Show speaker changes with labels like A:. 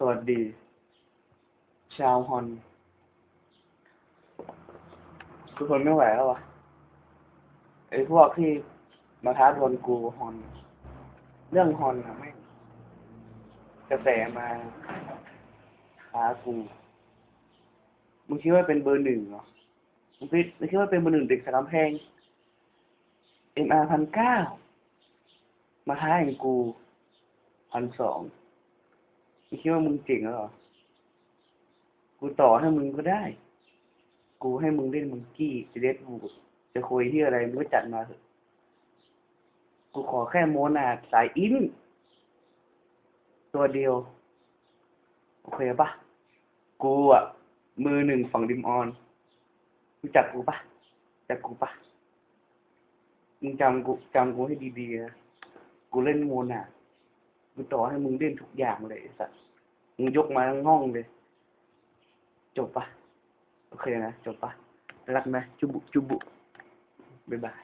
A: สวัสดี ชาวฮอน ทุกคนไม่ไหวแล้ววะไอ้พวกที่มาท้าทวนกูฮอน เรื่องฮอนอะไม่กระแสมาท้ากูมึงคิดว่าเป็นเบอร์หนึ่งเหรอมึงคิดมึงคิดว่าเป็นเบอร์หนึ่งเด็กสารำแพง MR พันเก้ามาท้าอย่างกูพันสอง คิดว่ามึงเจ๋งเหรอ กูต่อให้มึงก็ได้ กูให้มึงเล่นมึงกี้จะเล่นบูจะคุยที่อะไรมึงก็จัดมาเถอะ กูขอแค่โมนาสายอิน ตัวเดียว โอเคปะกูอะ มือหนึ่งฝั่งดิมออนรู้จักกูปะจักกูปะมึงจำกูจำกูให้ดีๆนะกูเล่นโมนา กูต่อให้มึงเล่นทุกอย่างเลยไอ้สัสมึงยกมาทั้งห้องเลย จบปะโอเคนะ จบปะรักไหมจุบุจุบุบ๊ายบาย